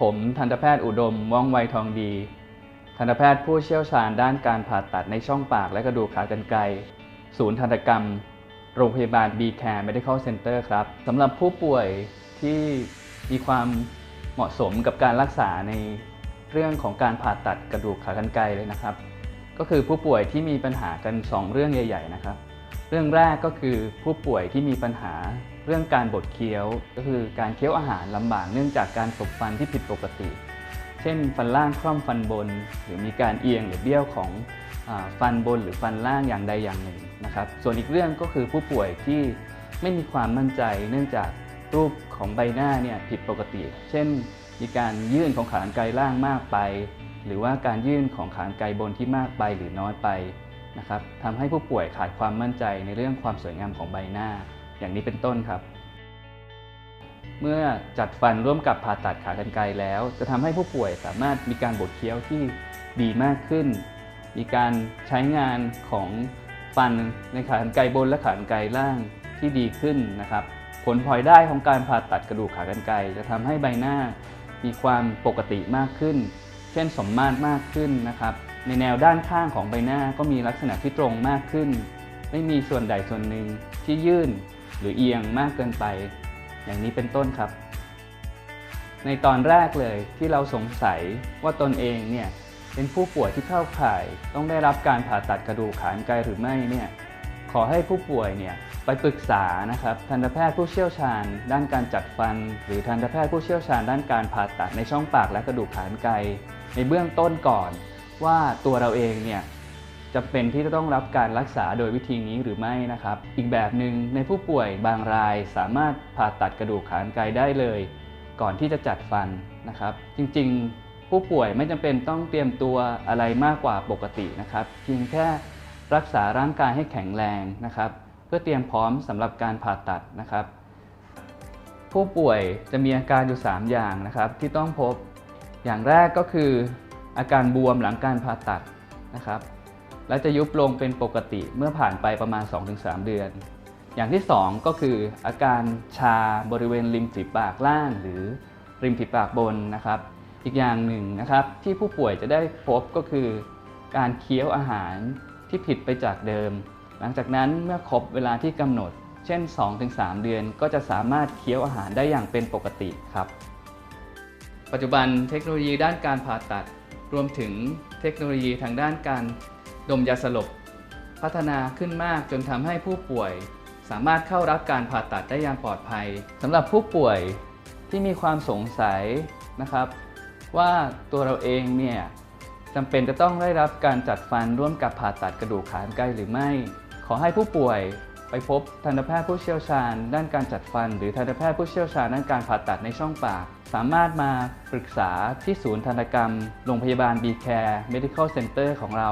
ผมทันตแพทย์อุดมว่องไวทองดี ทันตแพทย์ผู้เชี่ยวชาญด้านการผ่าตัดในช่องปากและกระดูกขากรรไกร ศูนย์ทันตกรรม โรงพยาบาล B Care Medical Center ครับสำหรับผู้ป่วยที่มีความเหมาะสมกับการรักษาในเรื่องของการผ่าตัดกระดูกขากรรไกรเลยนะครับ ก็คือผู้ป่วยที่มีปัญหากัน 2 เรื่องใหญ่ ๆ นะครับ เรื่องแรกก็คือผู้ป่วยที่มีปัญหา เรื่องการบดเคี้ยวก็คือการเคี้ยวอาหารลำบากเนื่องจากการสบฟันที่ผิดปกติ เช่นฟันล่างคล่อมฟันบน หรือมีการเอียงหรือเบี้ยวของฟันบนหรือฟันล่างอย่างใดอย่างหนึ่งนะครับ ส่วนอีกเรื่องก็คือผู้ป่วยที่ไม่มีความมั่นใจ เนื่องจากรูปของใบหน้าเนี่ยผิดปกติ เช่น มีการยื่นของขากรรไกรล่างมากไป หรือว่าการยื่นของขากรรไกรบนที่มากไปหรือน้อยไปนะครับทำให้ผู้ป่วยขาดความมั่นใจในเรื่องความสวยงามของใบหน้า อย่างนี้เป็นต้นครับ เมื่อจัดฟันร่วมกับผ่าตัดขากรรไกรแล้ว จะทำให้ผู้ป่วยสามารถมีการบดเคี้ยวที่ดีมากขึ้น มีการใช้งานของฟันในขากรรไกรบนและขากรรไกรล่างที่ดีขึ้นนะครับ ผลพลอยได้ของการผ่าตัดกระดูกขากรรไกรจะทำให้ใบหน้ามีความปกติมากขึ้น เช่นสมมาตรมากขึ้นนะครับ ในแนวด้านข้างของใบหน้าก็มีลักษณะที่ตรงมากขึ้น ไม่มีส่วนใดส่วนหนึ่งที่ยื่น หรือเอียงมากเกินไป อย่างนี้เป็นต้นครับ ในตอนแรกเลยที่เราสงสัยว่าตนเองเนี่ยเป็นผู้ป่วยที่เข้าข่ายต้องได้รับการผ่าตัดกระดูกขากรรไกรหรือไม่เนี่ยขอให้ผู้ป่วยเนี่ยไปปรึกษานะครับทันตแพทย์ผู้เชี่ยวชาญ ด้านการจัดฟัน หรือทันตแพทย์ผู้เชี่ยวชาญด้านการผ่าตัดในช่องปากและกระดูกขากรรไกรในเบื้องต้นก่อน ว่าตัวเราเองเนี่ย จะเป็นที่จะต้องรับการรักษาโดยวิธีนี้หรือไม่นะครับ อีกแบบหนึ่งในผู้ป่วยบางรายสามารถผ่าตัดกระดูกขากรรไกรได้เลย ก่อนที่จะจัดฟันนะครับ จริงๆ ผู้ป่วยไม่จำเป็นต้องเตรียมตัวอะไรมากกว่าปกตินะครับ เพียงแค่รักษาร่างกายให้แข็งแรงนะครับ เพื่อเตรียมพร้อมสำหรับการผ่าตัดนะครับ ผู้ป่วยจะมีอาการอยู่ 3 อย่างนะครับที่ต้องพบ อย่างแรกก็คืออาการบวมหลังการผ่าตัดนะครับ และจะยุบลงเป็นปกติเมื่อผ่านไปประมาณ 2-3 เดือน อย่างที่ 2 ก็คืออาการชาบริเวณริมฝีปากล่าง หรือริมฝีปากบนนะครับ อีกอย่างหนึ่งนะครับที่ผู้ป่วยจะได้พบก็คือ การเคี้ยวอาหารที่ผิดไปจากเดิม หลังจากนั้นเมื่อครบเวลาที่กำหนด เช่น 2-3 เดือนก็จะสามารถเคี้ยวอาหารได้อย่างเป็นปกติครับ ปัจจุบันเทคโนโลยีด้านการผ่าตัด รวมถึงเทคโนโลยีทางด้านการ ดมยาสลบ พัฒนาขึ้นมากจนทำให้ผู้ป่วย สามารถเข้ารับการผ่าตัดได้อย่างปลอดภัยสำหรับผู้ป่วยที่มีความสงสัยนะครับ ว่าตัวเราเองเนี่ยจำเป็นจะต้องได้รับการจัดฟันร่วมกับผ่าตัดกระดูกขากรรไกรหรือไม่ ขอให้ผู้ป่วยไปพบทันตแพทย์ผู้เชี่ยวชาญ ด้านการจัดฟัน หรือทันตแพทย์ผู้เชี่ยวชาญด้านการผ่าตัดในช่องปาก สามารถมาปรึกษาที่ศูนย์ทันตกรรม โรงพยาบาล B Care Medical Center ของเรา